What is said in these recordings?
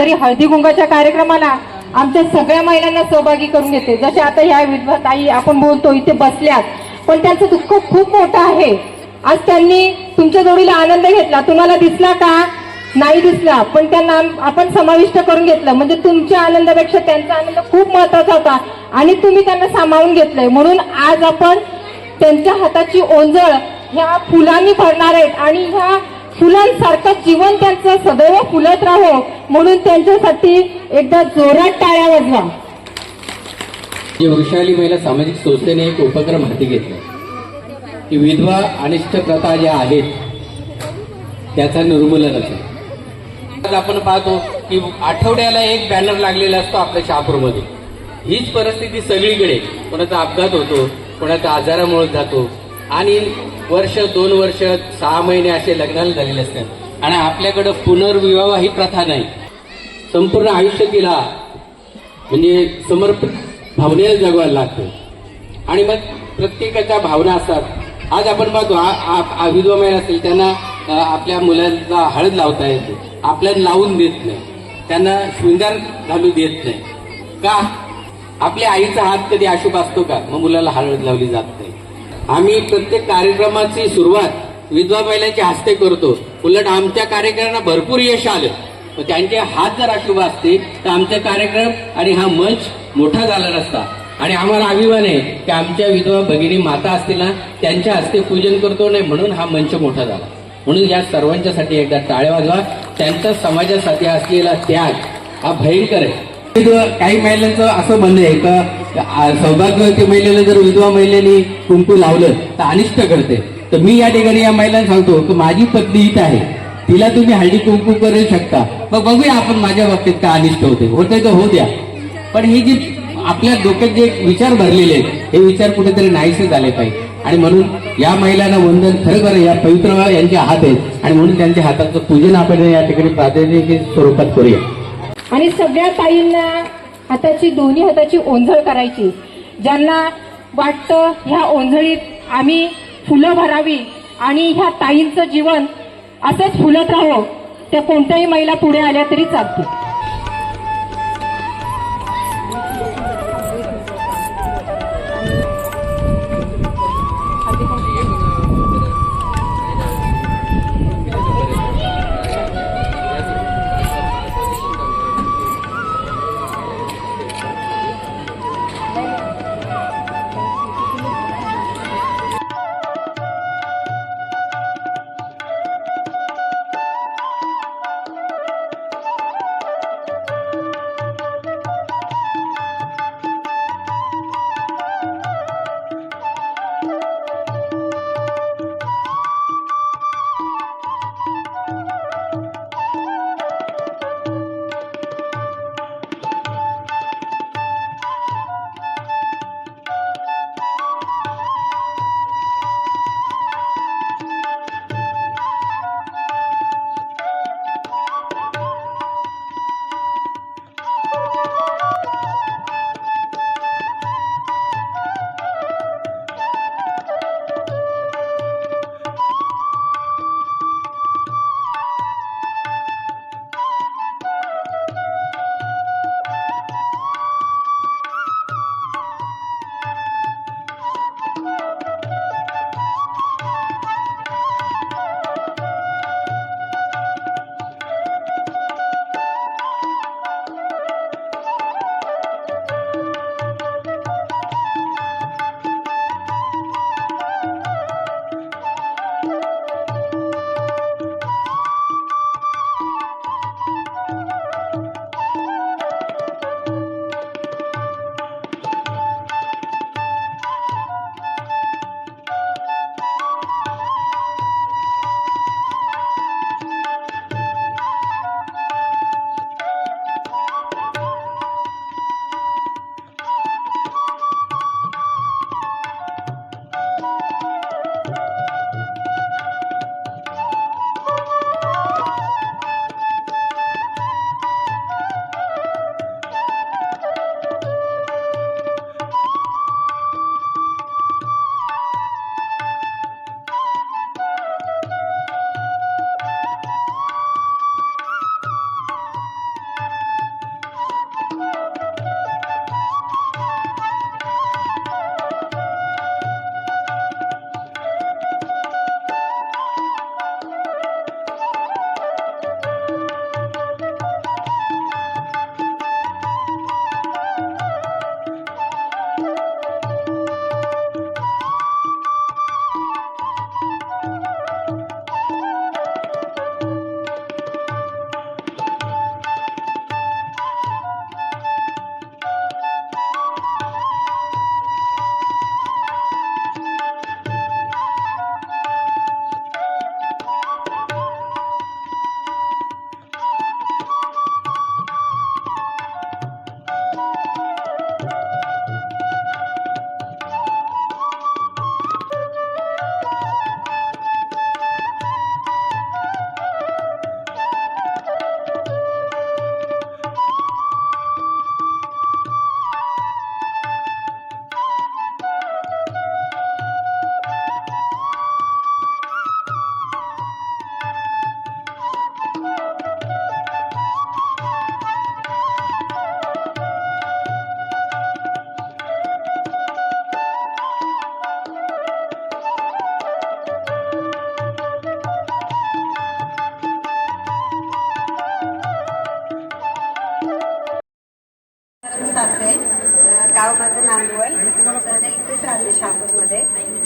तरी हळदी कुंकाच्या कार्यक्रमाला आमच्या सगळ्या महिलांना सहभागी करून घेते. जसे आता ह्या विधवा ताई आपण बोलतो इथे बसल्यात. पण त्यांचं दुःख खूप मोठं आहे. आज त्यांनी तुमच्या जोडीला आनंद घेतला. तुम्हाला दिसला का? नाही दिसला. पण त्यांना आपण समाविष्ट करून घेतलं. म्हणजे तुमच्या आनंदापेक्षा त्यांचा आनंद खूप महत्त्वाचा होता आणि तुम्ही त्यांना सामावून घेतलंय. म्हणून आज आपण त्यांच्या हाताची ओंजळ ह्या फुलांनी भरणार आहेत आणि ह्या फुलांसारखं जीवन त्यांचं सदैव फुलत राहो म्हणून त्यांच्यासाठी एकदा जोरात टाळ्या वाजवा. जे वृषाली महिला सामाजिक संस्थेने एक उपक्रम हाती घेतला. की विधवा अनिष्ट प्रथा ज्या आहेत त्याचा निर्मूलनाचा आज आपण पाहतो की आठवड्याला एक बॅनर लागलेला असतो आपल्या शहापूरमध्ये. हीच परिस्थिती सगळीकडे कोणाचा अपघात होतो कोणाचा आजारामुळे जातो आणि वर्ष दोन वर्ष सहा महिने असे लग्नाला झालेले असतात. आणि आपल्याकडं पुनर्विवाह ही प्रथा नाही. संपूर्ण आयुष्य तिला म्हणजे समर्पित भावनेला जगवायला लागते. आणि मग प्रत्येकाच्या भावना असतात. आज आपण बघतो आ- आ- विधवा महिला असेल त्यांना आपल्या मुलांना हळद लावता येते. आपल्याला लावून देत नाही. त्यांना शृंगार घालू देत नाही. का? आपल्या आईचा हात कधी अशुभ असतो का? मग मुलाला हळद लावली जात नाही. आम्ही प्रत्येक कार्यक्रमाची सुरुवात विधवा महिलांच्या हस्ते करतो. उलट आमच्या कार्यक्रमांना भरपूर यश आलं. त्यांचे हात जर अशुभ असते तर आमचा कार्यक्रम आणि हा मंच मोठा झाला नसता. आणि आम्हाला अभिमान आहे की आमच्या विधवा भगिनी माता असतील ना त्यांच्या हस्ते पूजन करतो नाही म्हणून हा मंच मोठा झाला. म्हणून या सर्वांच्यासाठी एकदा टाळ्या वाजवा. त्यांच्या समाजासाठी असलेला त्याग हा भयंकर आहे. काही महिलांचं असं म्हणणं आहे का सौभाग्यवती महिलेला जर विधवा महिलेने कुंकू लावलं तर अनिष्ट करते. तर मी या ठिकाणी या महिलांना सांगतो की माझी पत्नी इथं आहे. तिला तुम्ही हळदी कुंकू करू शकता. मग बघूया आपण माझ्या बाबतीत का अनिष्ट होते. होते तर हो द्या. पण हे जे आपल्या डोक्यात जे विचार भरलेले आहेत हे विचार कुठेतरी नाहीसे झाले पाहिजे. आणि म्हणून या महिलांना वंदन खरोखर या पवित्र यांच्या हात आहेत. आणि म्हणून त्यांच्या हाताचं पूजन आपण या ठिकाणी प्राधान्य स्वरूपात करूया. आणि सगळ्या ताईंना हाताची दोन्ही हाताची ओंजळ करायची. ज्यांना वाटतं ह्या ओंजळीत आम्ही फुलं भरावी आणि ह्या ताईंचं जीवन असंच फुलत राहावं त्या कोणत्याही महिला पुढे आल्या तरी चालतील.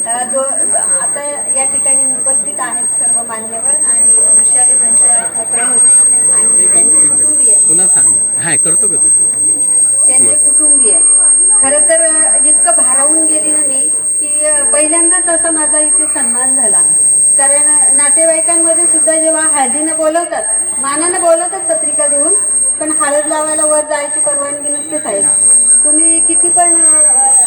दो आता या ठिकाणी उपस्थित आहेत सर्व मान्यवर आणि वृषाली मंच प्रमुख आणि त्यांचे कुटुंबीय. पुन्हा सांग. हाय करतो का तू? त्यांचे कुटुंबीय. खरं तर इतकं भारावून गेली ना मी की पहिल्यांदाच असा माझा इथे सन्मान झाला. कारण नातेवाईकांमध्ये सुद्धा जेव्हा हळदीनं बोलवतात मानानं बोलवतात पत्रिका देऊन पण हळद लावायला वर जायची परवानगी नसते साहेब. तुम्ही किती पण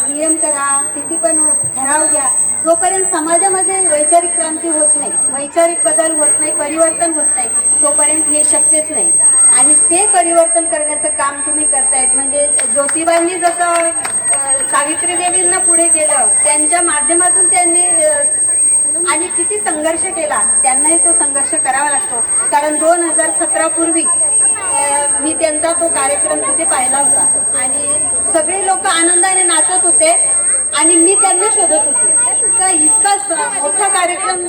नियम करा किती पण ठराव घ्या जोपर्यंत समाजामध्ये वैचारिक क्रांती होत नाही वैचारिक बदल होत नाही परिवर्तन होत नाही तोपर्यंत हे शक्यच नाही. आणि ते परिवर्तन करण्याचं काम तुम्ही करतायत. म्हणजे ज्योतिबांनी जसं सावित्री देवींना पुढे केलं त्यांच्या माध्यमातून त्यांनी आणि किती संघर्ष केला त्यांनाही तो संघर्ष करावा लागतो. कारण दोन हजार सतरा पूर्वी मी त्यांचा तो कार्यक्रम तिथे पाहिला होता. आणि सगळे लोक आनंदाने नाचत होते आणि मी त्यांना शोधत होते. इतका स- मोठा कार्यक्रम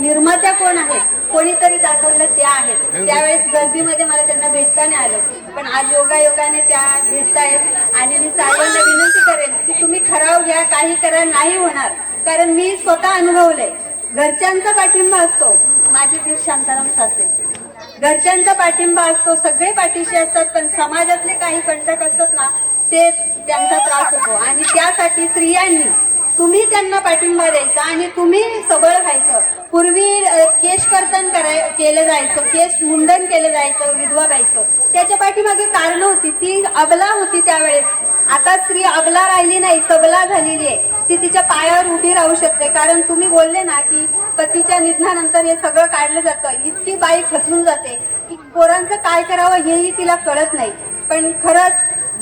निर्मात्या कोण आहेत कोणीतरी दाखवलं त्या आहेत. त्यावेळेस गर्दीमध्ये मला त्यांना भेटता नाही आलं. पण आज योगायोगाने त्या भेटतायत आणि मी सर्वांना विनंती करेन की तुम्ही ठराव घ्या काही करा नाही होणार. कारण मी स्वतः अनुभवलंय. घरच्यांचा पाठिंबा असतो. माझे दीर शांताराम सासरे घरच्यांचा पाठिंबा असतो. सगळे पाठीशी असतात पण समाजातले काही कंटक असतात ना ते त्यांचा त्रास होतो. आणि त्यासाठी स्त्रियांनी तुम्ही त्यांना पाठिंबा द्यायचा आणि तुम्ही सबळ व्हायचं. पूर्वी केशकर्तन केश कर्तन कराय केलं जायचं केश मुंडन केलं जायचं विधवा व्हायचं. त्याच्या पाठीमागे कारण होती ती अबला होती त्यावेळेस. आता स्त्री अबला राहिली नाही सबला झालेली आहे. ती तिच्या पायावर उभी राहू शकते. कारण तुम्ही बोलले ना की पतीच्या निधनानंतर हे सगळं काढलं जातं. इतकी बाई खचून जाते. की पोरांचं काय करावं हेही तिला कळत नाही. पण खरंच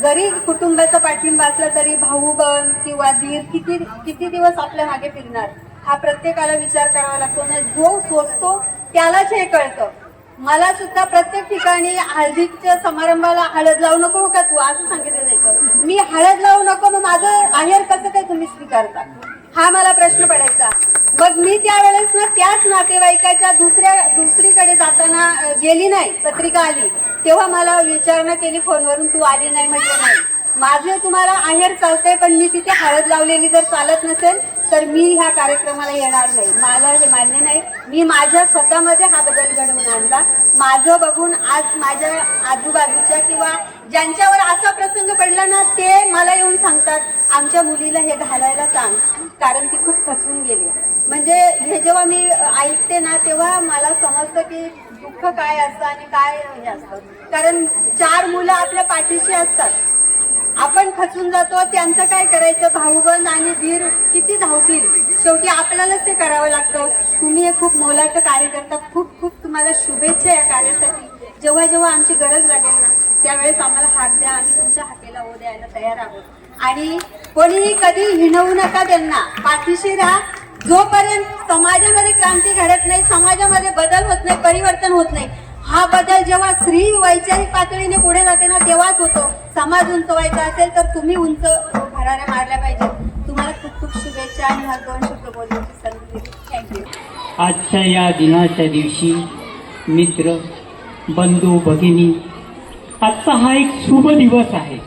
जरी कुटुंबाचा पाठिंबा असला तरी भाऊ बन किंवा दीर किती किती दिवस आपल्या मागे फिरणार? हा प्रत्येकाला विचार करावा लागतो. ना जो सोचतो त्यालाच हे कळतं. मला सुद्धा प्रत्येक ठिकाणी हळदीच्या समारंभाला हळद लावू नको हो का तू? असं सांगितलं जायचं. मी हळद लावू नको मग माझं आहेर कसं काय तुम्ही स्वीकारता? हा मला प्रश्न पडायचा. मग मी त्यावेळेस ना त्याच नातेवाईकाच्या दुसऱ्या दुसरीकडे जाताना गेली नाही पत्रिका आली. तेव्हा मला विचारणा केली फोनवरून तू आली नाही म्हटलं नाही. माझे तुम्हाला आहेर चालतंय पण मी तिथे हळद लावलेली जर चालत नसेल तर मी ह्या कार्यक्रमाला येणार नाही. मला हे मान्य नाही. मी माझ्या स्वतःमध्ये हा बदल घडवून आणला. माझं बघून आज माझ्या आजूबाजूच्या किंवा ज्यांच्यावर असा प्रसंग पडला ना ते मला येऊन सांगतात आमच्या मुलीला हे घालायला सांग. कारण ती खूप खचून गेली. म्हणजे हे जेव्हा मी ऐकते ना तेव्हा मला समजतं की दुःख काय असतं आणि काय हे असतं. कारण चार मुलं आपल्या पाठीशी असतात. आपण खचून जातो त्यांचं काय करायचं? भाऊबंद आणि धीर किती धावतील? शेवटी आपल्यालाच ते करावं लागतं. तुम्ही हे खूप मोलाचं कार्य करता. खूप खूप तुम्हाला शुभेच्छा या कार्यासाठी. जेव्हा जेव्हा आमची गरज लागेल ना त्यावेळेस आम्हाला हात द्या. आम्ही तुमच्या हाकेला ओ द्यायला तयार आहोत. आणि कोणीही कधी हिणवू नका त्यांना. पाठीशी राहा. जोपर्यंत समाजामध्ये क्रांती घडत नाही समाजामध्ये बदल होत नाही परिवर्तन होत नाही हा बदल जेव्हा स्त्री वैचारिक पातळीने पुढे जाते ना तेव्हाच होतो. समाज उंचवायचा असेल तर तुम्ही उंच भराऱ्या मारल्या पाहिजेत. तुम्हाला खूप खूप शुभेच्छा आणि हा दोन शब्द बोलण्याची संधी थँक्यू आजच्या या दिनाच्या दिवशी मित्र बंधू भगिनी आजचा हा एक शुभ दिवस आहे.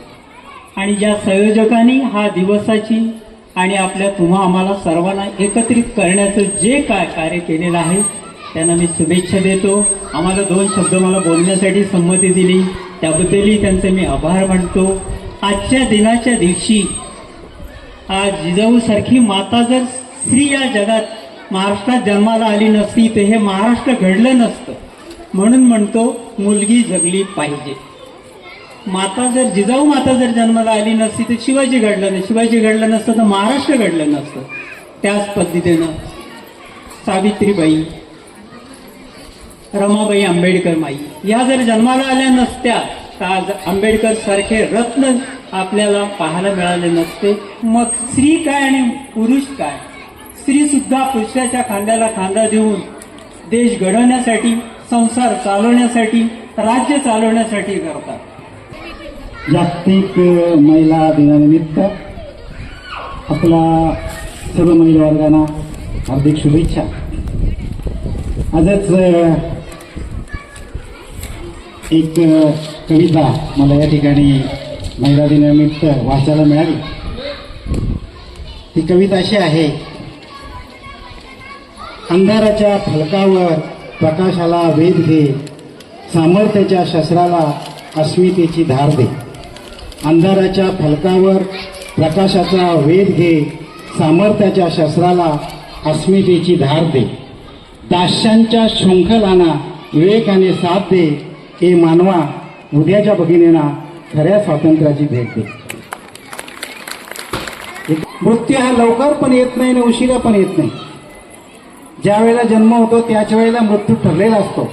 आणि ज्या संयोजकांनी हा दिवसाची आणि आपल्या तुम्हा आम्हाला सर्वांना एकत्रित करण्याचं जे काय कार्य केलेलं आहे त्यांना मी शुभेच्छा देतो. आम्हाला दोन शब्द मला बोलण्यासाठी संमती दिली. त्याबद्दलही त्यांचे मी आभार मानतो. आजच्या दिनाच्या दिवशी आज जिजाऊसारखी माता जर स्त्री या जगात महाराष्ट्रात जन्माला आली नसती तर हे महाराष्ट्र घडलं नसतं. म्हणून म्हणतो मुलगी जगली पाहिजे. माता जर जिजाऊ माता जर जन्माला आली नसती तर शिवाजी घडलं नाही. शिवाजी घडलं नसतं तर महाराष्ट्र घडलं नसतं. त्याच पद्धतीनं सावित्रीबाई रमाबाई आंबेडकर माई या जर जन्माला आल्या नसत्या तर आज आंबेडकर सारखे रत्न आपल्याला पाहायला मिळाले नसते. मग स्त्री काय आणि पुरुष काय? स्त्री सुद्धा पुरुषाच्या खांद्याला खांदा देऊन देश घडवण्यासाठी संसार चालवण्यासाठी राज्य चालवण्यासाठी करतात. जागतिक महिला दिनानिमित्त आपला सर्व महिला वर्गांना हार्दिक शुभेच्छा. आजच एक कविता मला या ठिकाणी महिला दिनानिमित्त वाचायला मिळाली. ती कविता अशी आहे अंधाराच्या फलकावर प्रकाशाला वेध दे सामर्थ्याच्या शस्त्राला अस्मितेची धार दे. अंधाराच्या फलकावर प्रकाशाचा वेध घे सामर्थ्याच्या शस्त्राला अस्मितेची धार दे. दास्यांच्या शृंखलांना विवेकाने साथ दे हे मानवा उद्याच्या भगिनींना खऱ्या स्वातंत्र्याची भेट दे. मृत्यू हा लवकर पण येत नाही आणि उशिरा पण येत नाही. ज्या वेळेला जन्म होतो त्याच वेळेला मृत्यू ठरलेला असतो.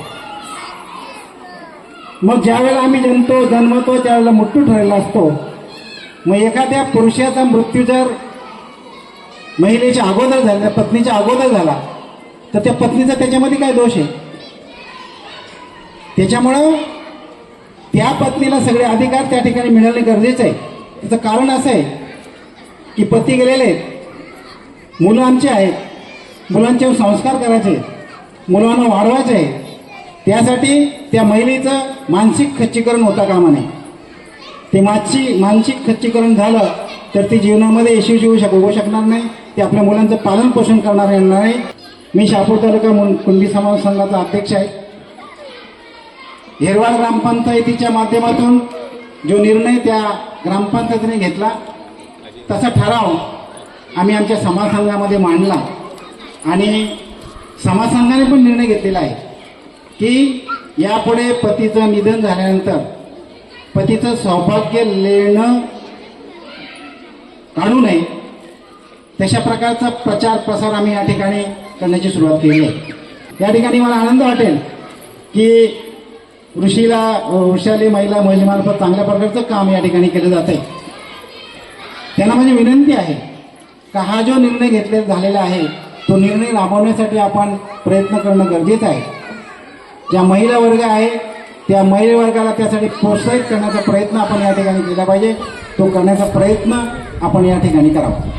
मग ज्यावेळेला आम्ही जन्मतो जन्मतो त्यावेळेला मृत्यू ठरलेला असतो. मग एखाद्या पुरुषाचा मृत्यू जर महिलेच्या अगोदर झाला पत्नीच्या अगोदर झाला तर त्या पत्नीचा त्याच्यामध्ये काय दोष आहे? त्याच्यामुळं त्या पत्नीला सगळे अधिकार त्या ठिकाणी मिळणे गरजेचं आहे. त्याचं कारण असं आहे की पती गेलेले आहेत. मुलं आमची आहेत. मुलांचे संस्कार करायचे मुलांना वाढवायचे आहे त्यासाठी त्या महिलेचं मानसिक खच्चीकरण होता कामा नये. ते मानसिक मानसिक खच्चीकरण झालं तर ती जीवनामध्ये यशस्वी होऊ शक होऊ शकणार नाही. ते आपल्या मुलांचं पालन पोषण करणार येणार नाही. मी शापूर तालुका कुणबी समाज संघाचा अध्यक्ष आहे. हेरवाड ग्रामपंचायतीच्या माध्यमातून जो निर्णय त्या ग्रामपंचायतीने घेतला तसा ठराव आम्ही आमच्या समाज संघामध्ये मांडला. आणि समाज संघाने पण निर्णय घेतलेला आहे. की यापुढे पतीचं निधन झाल्यानंतर पतीचं सौभाग्य लेणं काढू नये. तशा प्रकारचा प्रचार प्रसार आम्ही या ठिकाणी करण्याची सुरुवात केली आहे. या ठिकाणी मला आनंद वाटेल की ऋषीला वृषाली महिला महिलेमार्फत चांगल्या प्रकारचं काम या ठिकाणी केलं जात आहे. त्यांना माझी विनंती आहे का हा जो निर्णय घेतले झालेला आहे तो निर्णय राबवण्यासाठी आपण प्रयत्न करणं गरजेचं आहे. ज्या महिला वर्ग आहे त्या महिला वर्गाला त्यासाठी प्रोत्साहित करण्याचा प्रयत्न आपण या ठिकाणी केला पाहिजे. तो करण्याचा प्रयत्न आपण या ठिकाणी करावा.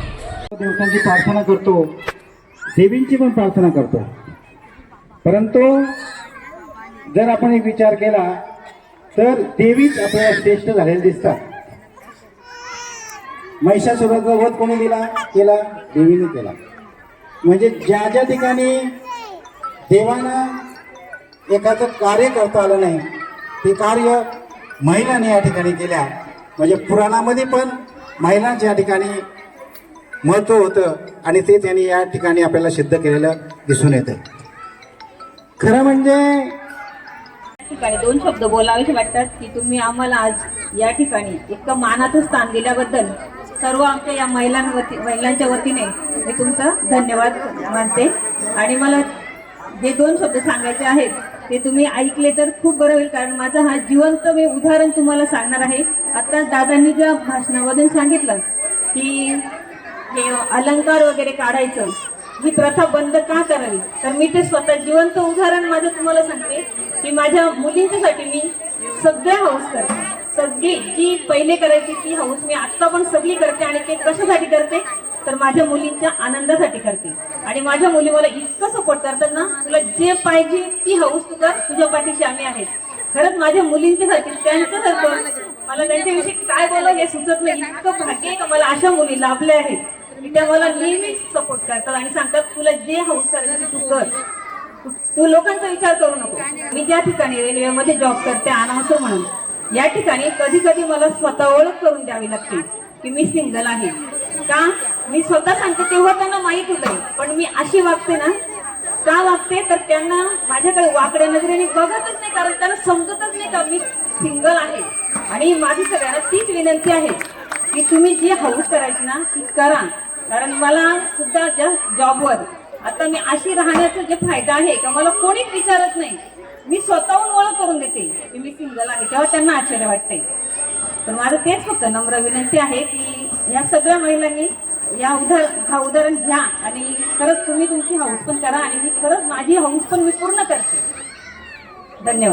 देवतांची प्रार्थना करतो. देवींची पण प्रार्थना करतो. परंतु जर आपण एक विचार केला तर देवीच आपल्याला श्रेष्ठ झालेले दिसतात. महिषासुराचा वध कोणी दिला? केला. देवीने केला. म्हणजे ज्या ज्या ठिकाणी देवांना एखादं कार्य करता आलं नाही ते कार्य महिलांनी या ठिकाणी केल्या. म्हणजे पुराणामध्ये पण महिलांच्या या ठिकाणी महत्त्व होतं आणि ते त्यांनी या ठिकाणी आपल्याला सिद्ध केलेलं दिसून येतं. खरं म्हणजे ठिकाणी दोन शब्द बोलावेसे वाटतात की तुम्ही आम्हाला आज या ठिकाणी इतकं मानाचं स्थान दिल्याबद्दल सर्व आमच्या या महिलांवती महिलांच्या वतीने मी तुमचं धन्यवाद मानते. आणि मला जे दोन शब्द सांगायचे आहेत. ते तुम्ही ऐकले तर खूप बरं होईल कारण माझा हा जिवंत मी उदाहरण तुम्हाला सांगणार आहे. आता दादांनी ज्या भाषणामधून सांगितलं की हे अलंकार वगैरे काढायचं ही प्रथा बंद का करावी? तर मी ते स्वतः जिवंत उदाहरण माझं तुम्हाला सांगते की माझ्या मुलींच्यासाठी मी सगळ्या हौस करते. सगळी जी पहिले करायची ती हौस मी आत्ता पण सगळी करते आणि ते कशासाठी करते? तर माझ्या मुलींच्या आनंदासाठी करते. आणि माझ्या मुली मला इतकं सपोर्ट करतात ना तुला जे पाहिजे ती हौस तू कर तुझ्या पाठीशी आम्ही आहेत. खरंच माझ्या मुलींच्यासाठी त्यांच्यासारखं मला त्यांच्याविषयी काय बोलावं हे सुचत नाही. इतकं भाग्य आहे का मला अशा मुली लाभल्या आहेत. की त्या मला नेहमीच सपोर्ट करतात आणि सांगतात तुला जे हौस करायचं ते तू कर. तू- लोकांचा विचार करू नको. मी ज्या ठिकाणी रेल्वेमध्ये जॉब करते अनावसर म्हणून या ठिकाणी कधी कधी मला स्वतः ओळख करून द्यावी लागते की मी सिंगल आहे. का? मी स्वतः सांगते तेव्हा त्यांना माहीत होतं. पण मी अशी वागते ना का वागते? तर त्यांना माझ्याकडे वाकड्या नजरेने बघतच नाही कारण त्यांना समजतच नाही का मी सिंगल आहे. आणि माझी सगळ्यांना तीच विनंती आहे की तुम्ही जी हौस करायची ना ती करा. कारण मला सुद्धा ज्या जॉबवर आता मी अशी राहण्याचा जे फायदा आहे का मला कोणीच विचारत नाही. मी स्वतःहून ओळख करून देते की मी सिंगल आहे तेव्हा त्यांना आश्चर्य वाटते. तर माझं तेच फक्त नम्र विनंती आहे की या सगळ्या महिलांनी या उदाहरण हा उदाहरण घ्या आणि खरंच तुम्ही तुमची हाऊस पण करा आणि मी खरंच माझी हाऊस पण मी पूर्ण करते. धन्यवाद.